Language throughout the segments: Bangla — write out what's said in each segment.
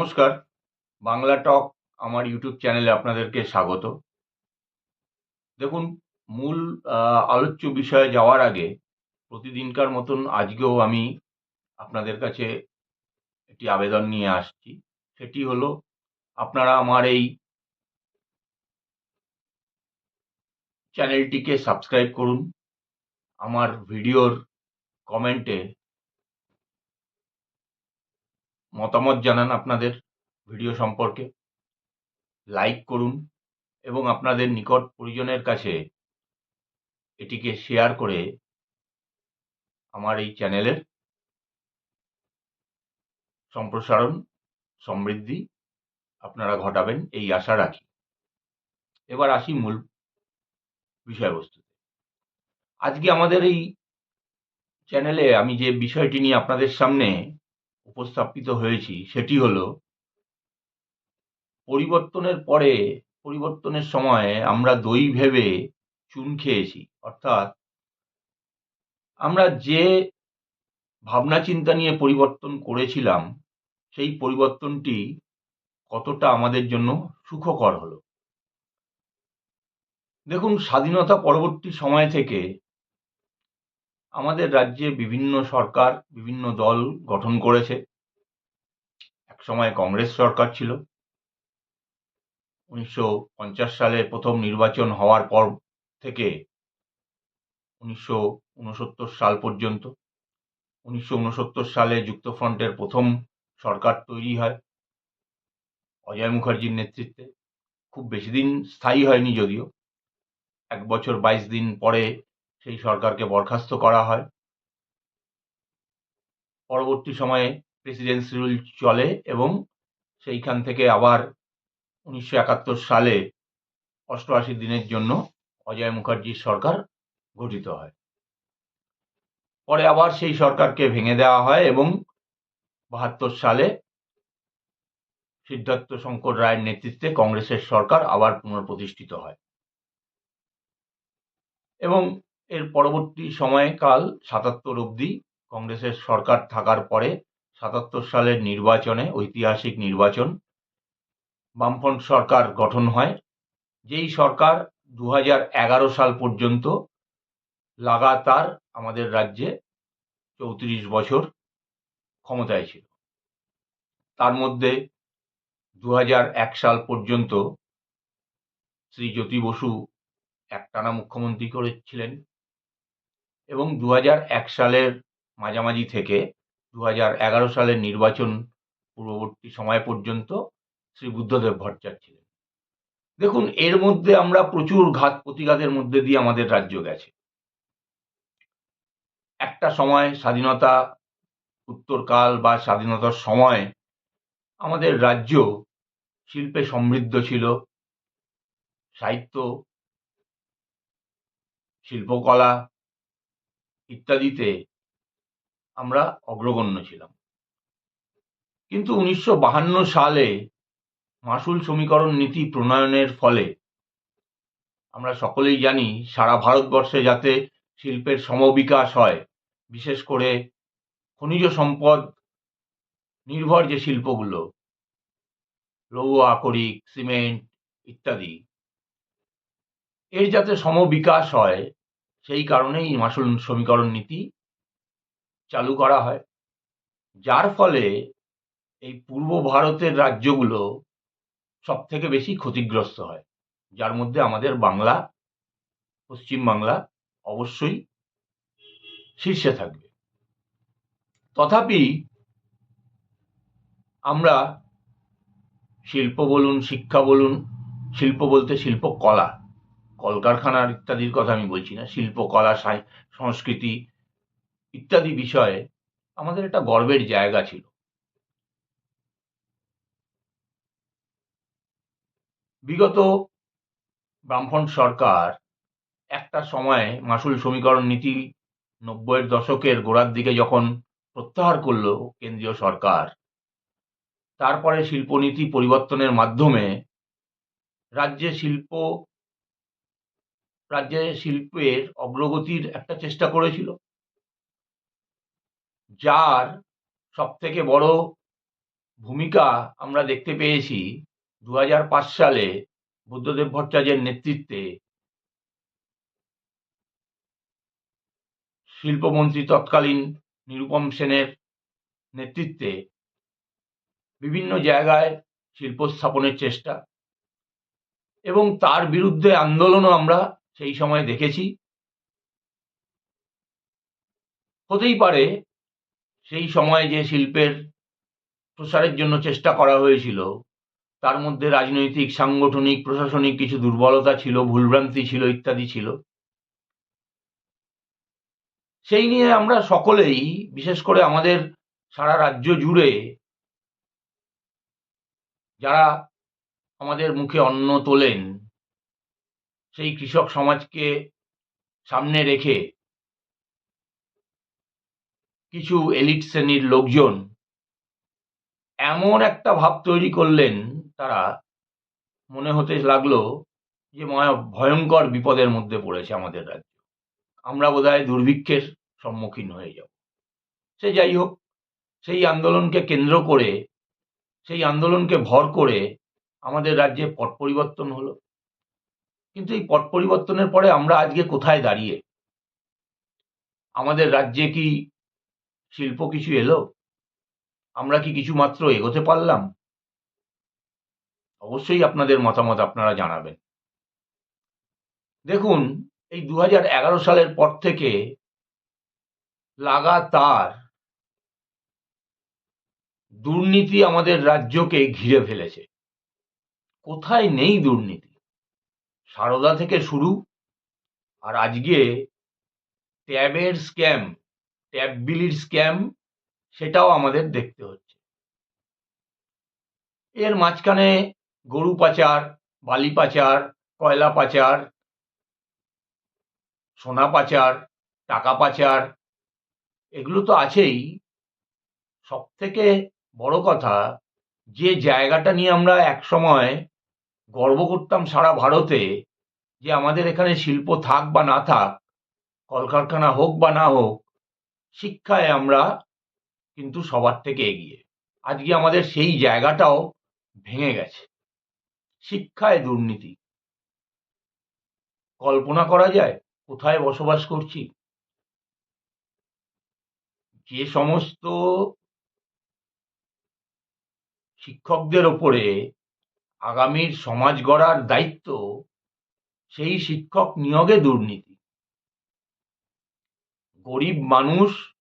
নমস্কার। বাংলা টক আমার ইউটিউব চ্যানেলে আপনাদেরকে স্বাগত। দেখুন, মূল আলোচ্য বিষয়ে যাওয়ার আগে প্রতিদিনকার মতন আজকেও আমি আপনাদের কাছে একটি আবেদন নিয়ে আসছি। সেটি হলো, আপনারা আমার এই চ্যানেলটিকে সাবস্ক্রাইব করুন। আমার ভিডিওর কমেন্টে মতামত জানান আপনাদের ভিডিও সম্পর্কে। লাইক করুন এবং আপনাদের নিকট পরিজনের কাছে এটিকে শেয়ার করে আমার এই চ্যানেলের সম্প্রসারণ, সমৃদ্ধি আপনারা ঘটাবেন, এই আশা রাখি। এবার আসি মূল বিষয়বস্তু আজকে আমাদের এই চ্যানেলে আমি যে বিষয়টি নিয়ে আপনাদের সামনে উপস্থাপিত হয়েছি সেটি হলো, পরিবর্তনের পরে, পরিবর্তনের সময় আমরা দই ভেবে চুন খেয়েছি। অর্থাৎ, আমরা যে ভাবনা চিন্তা নিয়ে পরিবর্তন করেছিলাম, সেই পরিবর্তনটি কতটা আমাদের জন্য সুখকর হলো। দেখুন, স্বাধীনতা পরবর্তী সময় থেকে আমাদের রাজ্যে বিভিন্ন সরকার, বিভিন্ন দল গঠন করেছে। এক সময় কংগ্রেস সরকার ছিল। উনিশশো পঞ্চাশ সালে প্রথম নির্বাচন হওয়ার পর থেকে উনিশশো উনসত্তর সাল পর্যন্ত। উনিশশো উনসত্তর সালে যুক্তফ্রন্টের প্রথম সরকার তৈরি হয় অজয় মুখার্জির নেতৃত্বে। খুব বেশি দিন স্থায়ী হয়নি যদিও। এক বছর বাইশ দিন পরে সেই সরকারকে বরখাস্ত করা হয়। পরবর্তী সময়ে প্রেসিডেন্সি রুল চলে এবং সেইখান থেকে আবার উনিশশো একাত্তর সালে অষ্টআশি দিনের জন্য অজয় মুখার্জির সরকার গঠিত হয়। পরে আবার সেই সরকারকে ভেঙে দেওয়া হয় এবং বাহাত্তর সালে সিদ্ধার্থ শঙ্কর রায়ের নেতৃত্বে কংগ্রেসের সরকার আবার পুনঃপ্রতিষ্ঠিত হয়। এবং এর পরবর্তী সময়কাল সাতাত্তর অবধি কংগ্রেসের সরকার থাকার পরে সাতাত্তর সালের নির্বাচনে ঐতিহাসিক নির্বাচন বামফ্রন্ট সরকার গঠন হয়। যেই সরকার দু সাল পর্যন্ত লাগাতার আমাদের রাজ্যে চৌত্রিশ বছর ক্ষমতায় ছিল। তার মধ্যে দু সাল পর্যন্ত শ্রী জ্যোতি বসু একটানা মুখ্যমন্ত্রী করেছিলেন। এবং দু এক সালের মাঝামাঝি থেকে দু এগারো সালের নির্বাচন পূর্ববর্তী সময় পর্যন্ত শ্রী বুদ্ধদেব ভট্টাচার্য ছিলেন। দেখুন, এর মধ্যে আমরা প্রচুর ঘাত প্রতিঘাতের মধ্যে দিয়ে আমাদের রাজ্য গেছে। একটা সময় স্বাধীনতা, উত্তরকাল বা স্বাধীনতার সময় আমাদের রাজ্য শিল্পে সমৃদ্ধ ছিল, সাহিত্য, শিল্পকলা ইত্যাদিতে আমরা অগ্রগণ্য ছিলাম। কিন্তু উনিশশো সালে মাসুল সমীকরণ নীতি প্রণয়নের ফলে আমরা সকলেই জানি সারা ভারতবর্ষে যাতে শিল্পের সমবিকাশ হয়, বিশেষ করে খনিজ সম্পদ নির্ভর যে শিল্পগুলো, লৌহ, আকরিক, সিমেন্ট ইত্যাদি, এর যাতে সমবিকাশ হয় সেই কারণেই মাসুল সমীকরণ নীতি চালু করা হয়। যার ফলে এই পূর্ব ভারতের রাজ্যগুলো সব থেকে বেশি ক্ষতিগ্রস্ত হয়। যার মধ্যে আমাদের বাংলা, পশ্চিম বাংলা অবশ্যই শীর্ষে থাকবে। তথাপি আমরা শিল্প বলুন, শিক্ষা বলুন, শিল্প বলতে শিল্প কলা কলকারখানার ইত্যাদির কথা আমি বলছি না, শিল্প, কলা সংস্কৃতি ইত্যাদি বিষয়ে আমাদের একটা গর্বের জায়গা ছিল। বিগত বামফ্রন্ট সরকার একটা সময় মাসুল সমীকরণ নীতি নব্বইয়ের দশকের গোড়ার দিকে যখন প্রত্যাহার করল কেন্দ্রীয় সরকার, তারপরে শিল্পনীতি পরিবর্তনের মাধ্যমে রাজ্যে শিল্প রাজ্যে শিল্পের অগ্রগতির একটা চেষ্টা করেছিল। যার সব থেকে বড় ভূমিকা আমরা দেখতে পেয়েছি দু সালে বুদ্ধদেব ভট্টাচার্যের নেতৃত্বে শিল্পমন্ত্রী তৎকালীন নিরুপম সেনের নেতৃত্বে বিভিন্ন জায়গায় শিল্প স্থাপনের চেষ্টা এবং তার বিরুদ্ধে আন্দোলনও আমরা সেই সময় দেখেছি। হতেই পারে সেই সময় যে শিল্পের প্রসারের জন্য চেষ্টা করা হয়েছিল, তার মধ্যে রাজনৈতিক, সাংগঠনিক, প্রশাসনিক কিছু দুর্বলতা ছিল, ভুলভ্রান্তি ছিল, ইত্যাদি ছিল। সেই নিয়ে আমরা সকলেই, বিশেষ করে আমাদের সারা রাজ্য জুড়ে, যারা আমাদের মুখে অন্ন তোলেন সেই কৃষক সমাজকে সামনে রেখে কিছু এলিট শ্রেণির লোকজন এমন একটা ভাব তৈরি করলেন তারা মনে হতে লাগল যে ভয়ঙ্কর বিপদের মধ্যে পড়েছে আমাদের রাজ্য। আমরা বোধহয় দুর্ভিক্ষের সম্মুখীন হয়ে যাব। সে যাই হোক, সেই আন্দোলনকে কেন্দ্র করে, সেই আন্দোলনকে ভর করে আমাদের রাজ্যে পট পরিবর্তন হলো। কিন্তু এই পট পরিবর্তনের পরে আমরা আজকে কোথায় দাঁড়িয়ে? আমাদের রাজ্যে কি শিল্প কিছু এলো? আমরা কি কিছু মাত্র এগোতে পারলাম? অবশ্যই আপনাদের মতামত আপনারা জানাবেন। দেখুন, এই দু হাজার এগারো সালের পর থেকে লাগাতার দুর্নীতি আমাদের রাজ্যকে ঘিরে ফেলেছে। কোথায় নেই দুর্নীতি? সারদা থেকে শুরু আর আজকে ট্যাবের স্ক্যাম, ট্যাব বিলির স্ক্যাম সেটাও আমাদের দেখতে হচ্ছে। এর মাঝখানে গরু পাচার, বালি পাচার, কয়লা পাচার, সোনা পাচার, টাকা পাচার, এগুলো তো আছেই। সব থেকে বড় কথা, যে জায়গাটা নিয়ে আমরা একসময় গর্ব করতাম সারা ভারতে যে আমাদের এখানে শিল্প থাক বা না থাক, কলকারখানা হোক বা না হোক, শিক্ষায় আমরা কিন্তু সবার থেকে এগিয়ে। আজকে আমাদের সেই জায়গাটাও ভেঙে গেছে। শিক্ষায় দুর্নীতি। কল্পনা করা যায় কোথায় বসবাস করছি? যে সমস্ত শিক্ষকদের ওপরে আগামীর সমাজ গড়ার দায়িত্ব সেই শিক্ষক নিয়োগে দুর্নীতি। গরিব মানুষ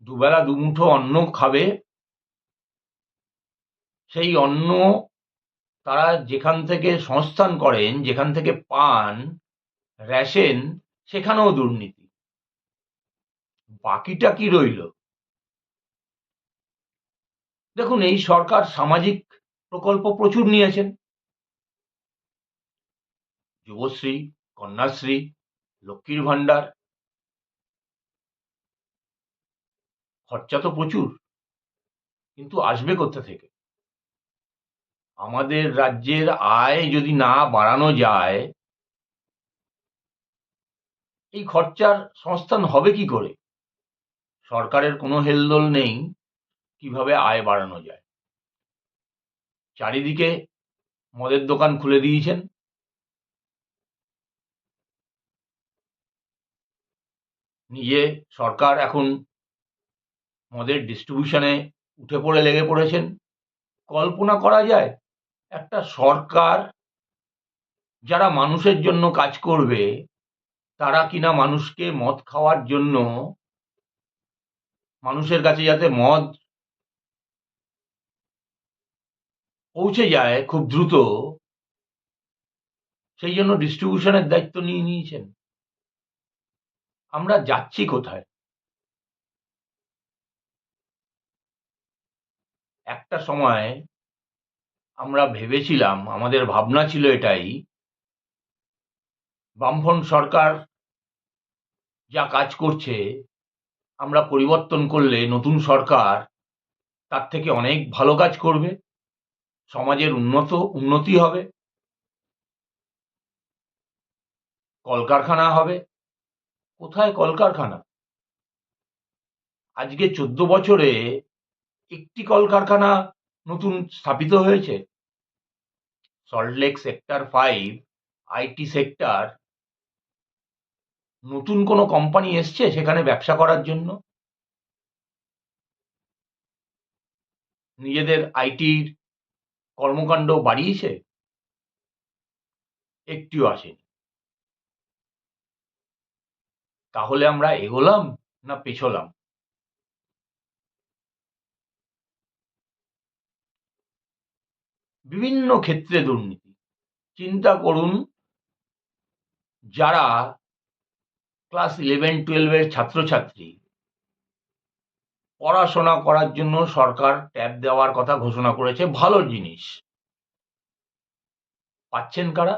দুবেলা দুমুঠো অন্ন খাবে, সেই অন্ন তারা যেখান থেকে সংস্থান করেন, যেখান থেকে পান, রেশন, সেখানেও দুর্নীতি। বাকিটা কি রইল? দেখুন, এই সরকার সামাজিক প্রকল্প প্রচুর নিয়েছেন। যুবশ্রী, কন্যাশ্রী, লক্ষ্মীর ভাণ্ডার। খরচা তো প্রচুর, কিন্তু আসবে কোথা থেকে? আমাদের রাজ্যের আয় যদি না বাড়ানো যায়, এই খরচার সংস্থান হবে কি করে? সরকারের কোনো হেলদোল নেই, কীভাবে আয় বাড়ানো যায়? চারিদিকে মদের দোকান খুলে দিয়েছেন। নিজে সরকার এখন মদের ডিস্ট্রিবিউশনে উঠে পড়ে, লেগে পড়েছেন। কল্পনা করা যায়, একটা সরকার যারা মানুষের জন্য কাজ করবে, তারা কিনা মানুষকে মদ খাওয়ার জন্য মানুষের কাছে যাতে মদ পৌঁছে যায় খুব দ্রুত, সেই জন্য ডিস্ট্রিবিউশনের দায়িত্ব নিয়ে নিয়েছেন। আমরা যাচ্ছি কোথায়? একটা সময় আমরা ভেবেছিলাম, আমাদের ভাবনা ছিল এটাই, বামফ্রন্ট সরকার যা কাজ করছে, আমরা পরিবর্তন করলে নতুন সরকার তার থেকে অনেক ভালো কাজ করবে। সমাজের উন্নত, উন্নতি হবে। কলকারখানা হবে। কোথায় কলকারখানা? আজকে চোদ্দ বছরে একটি কলকারখানা নতুন স্থাপিত হয়েছে। Salt Lake sector five IT sector নতুন কোনো কোম্পানি এসছে সেখানে ব্যবসা করার জন্য? নিজেদের আইটির কর্মকাণ্ড বাড়িয়েছে? একটিও আসেনি। তাহলে আমরা এগোলাম না পেছলাম? বিভিন্ন ক্ষেত্রে দুর্নীতি। চিন্তা করুন, যারা ক্লাস ইলেভেন টুয়েলভের ছাত্রছাত্রী পড়াশোনা করার জন্য সরকার ট্যাব দেওয়ার কথা ঘোষণা করেছে। ভালো জিনিস। পাচ্ছেন কারা?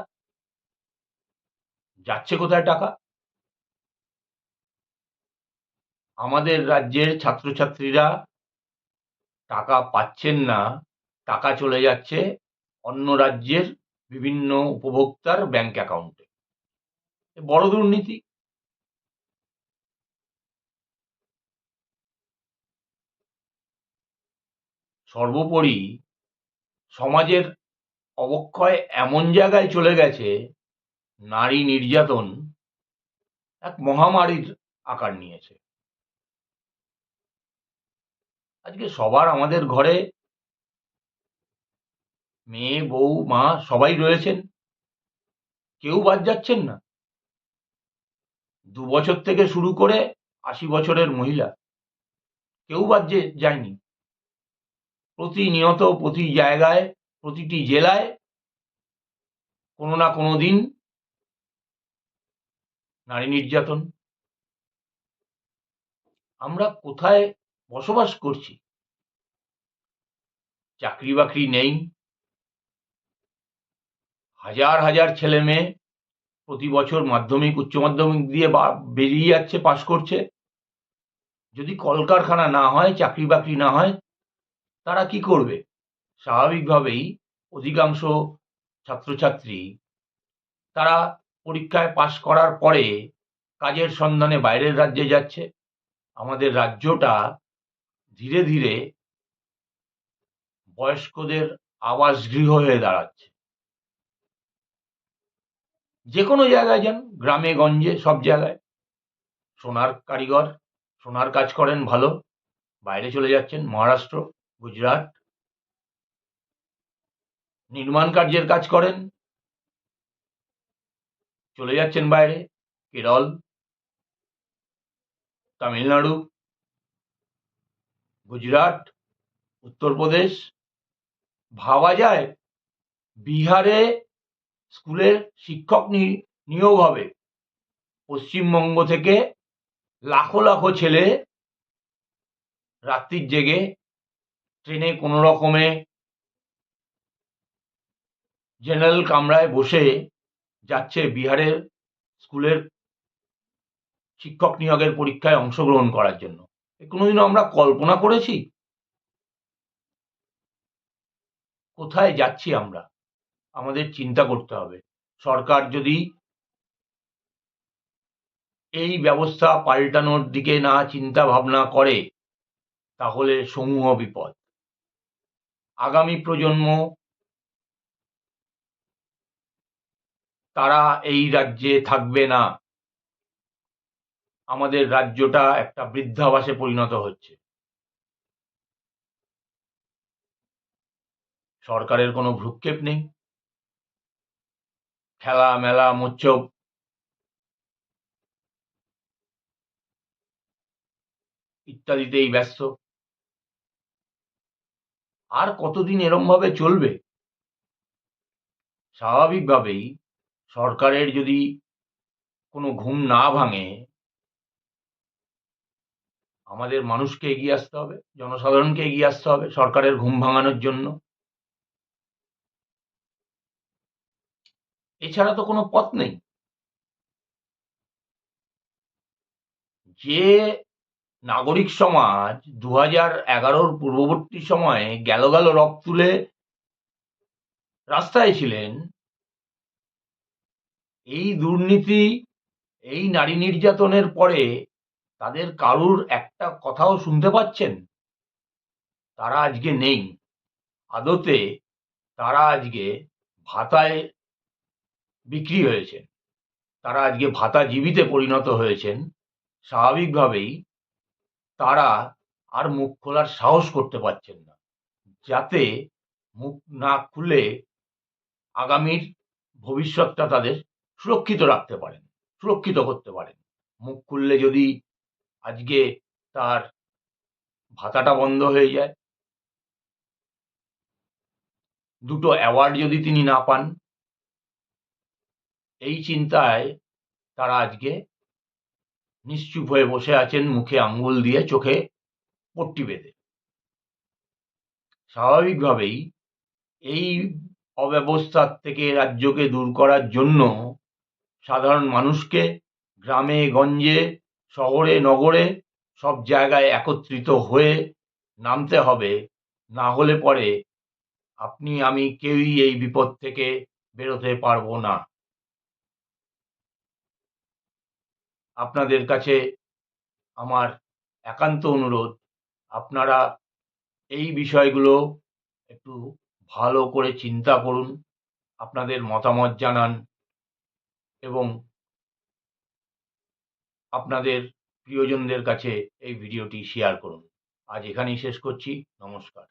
যাচ্ছে কোথায় টাকা? আমাদের রাজ্যের ছাত্রছাত্রীরা টাকা পাচ্ছেন না, টাকা চলে যাচ্ছে অন্য রাজ্যের বিভিন্ন উপভোক্তার ব্যাংক অ্যাকাউন্টে। বড় দুর্নীতি। সর্বোপরি সমাজের অবক্ষয় এমন জায়গায় চলে গেছে, নারী নির্যাতন এক মহামারীর আকার নিয়েছে। আজকে সবার আমাদের ঘরে মেয়ে, বউ, মা সবাই রয়েছেন। কেউ বাদ যাচ্ছেন না। দু বছর থেকে শুরু করে আশি বছরের মহিলা। কেউ বাদ যায়নি। প্রতিনিয়ত প্রতি জায়গায়, প্রতিটি জেলায়, কোনো না কোনো দিন নারী নির্যাতন। আমরা কোথায় বসবাস করছি? চাকরি বাকরি নেই। হাজার হাজার ছেলে মেয়ে প্রতি বছর মাধ্যমিক, উচ্চ মাধ্যমিক দিয়ে বেরিয়ে যাচ্ছে, পাশ করছে। যদি কলকারখানা না হয়, চাকরি বাকরি না হয় তারা কি করবে? স্বাভাবিকভাবেই অধিকাংশ ছাত্রছাত্রী তারা পরীক্ষায় পাশ করার পরে কাজের সন্ধানে বাইরের রাজ্যে যাচ্ছে। আমাদের রাজ্যটা ধীরে ধীরে বয়স্কদের আবাস গৃহ হয়ে দাঁড়াচ্ছে। যে কোনো জায়গায় যান, গ্রামে, গঞ্জে, সব জায়গায়। সোনার কারিগর, সোনার কাজ করেন ভালো। বাইরে চলে যাচ্ছেন মহারাষ্ট্র। গুজরাট। নির্মাণ কার্যের কাজ করেন। চলে যাচ্ছেন বাইরে, কেরল, তামিলনাড়ু, গুজরাট, উত্তরপ্রদেশ। ভাবা যায়, বিহারে স্কুলের শিক্ষক নিয়োগ হবে। পশ্চিমবঙ্গ থেকে লাখো লাখো ছেলে রাত্রির জেগে ট্রেনে কোনো রকমে জেনারেল কামরায় বসে যাচ্ছে বিহারের স্কুলের শিক্ষক নিয়োগের পরীক্ষায় অংশগ্রহণ করার জন্য। কোনোদিনও আমরা কল্পনা করেছি? কোথায় যাচ্ছি আমরা? আমাদের চিন্তা করতে হবে। সরকার যদি এই ব্যবস্থা পাল্টানোর দিকে না চিন্তা ভাবনা করে, তাহলে সমূহ বিপদ। আগামী প্রজন্ম তারা এই রাজ্যে থাকবে না। আমাদের রাজ্যটা একটা বৃদ্ধাবাসে পরিণত হচ্ছে। সরকারের কোনো ভ্রুক্ষেপ নেই। খেলা, মেলা মোচ্ছব ইত্যাদিতেই ব্যস্ত। আর কতদিন এরম ভাবে চলবে? স্বাভাবিকভাবেই সরকারের যদি কোনো ঘুম না ভাঙে, আমাদের মানুষকে এগিয়ে আসতে হবে, জনসাধারণকে এগিয়ে আসতে হবে সরকারের ঘুম ভাঙানোর জন্য। এছাড়া তো কোনো পথ নেই। যে নাগরিক সমাজ দু হাজার এগারোর পূর্ববর্তী সময়ে গেল গেল রক তুলে রাস্তায় ছিলেন। এই দুর্নীতি, এই নারী নির্যাতনের পরে তাদের কারুর একটা কথাও শুনতে পাচ্ছেন? তারা আজকে নেই। আদতে তারা আজকে ভাতায় বিক্রি হয়েছেন। তারা আজকে ভাতা জীবিতে পরিণত হয়েছেন। স্বাভাবিকভাবেই তারা আর মুখ খোলার সাহস করতে পারছেন না। যাতে মুখ না খুলে আগামীর ভবিষ্যৎটা তাদের সুরক্ষিত রাখতে পারেন, সুরক্ষিত করতে পারেন। মুখ খুললে যদি আজকে তার ভাতাটা বন্ধ হয়ে যায়, দুটো অ্যাওয়ার্ড যদি তিনি না পান, এই চিন্তায় তারা আজকে নিশ্চুপ হয়ে বসে আছেন, মুখে আঙ্গুল দিয়ে চোখে পট্টি বেঁধে। স্বাভাবিকভাবেই এই অব্যবস্থার থেকে রাজ্যকে দূর করার জন্য সাধারণ মানুষকে গ্রামে, গঞ্জে, শহরে, নগরে সব জায়গায় একত্রিত হয়ে নামতে হবে। না হলে পরে আপনি, আমি কেউই এই বিপদ থেকে বেরোতে পারব না। আপনাদের কাছে আমার একান্ত অনুরোধ। আপনারা এই বিষয়গুলো একটু ভালো করে চিন্তা করুন, আপনাদের মতামত জানান এবং আপনাদের প্রিয়জনদের কাছে এই ভিডিওটি শেয়ার করুন। আজ এখানেই শেষ করছি। নমস্কার।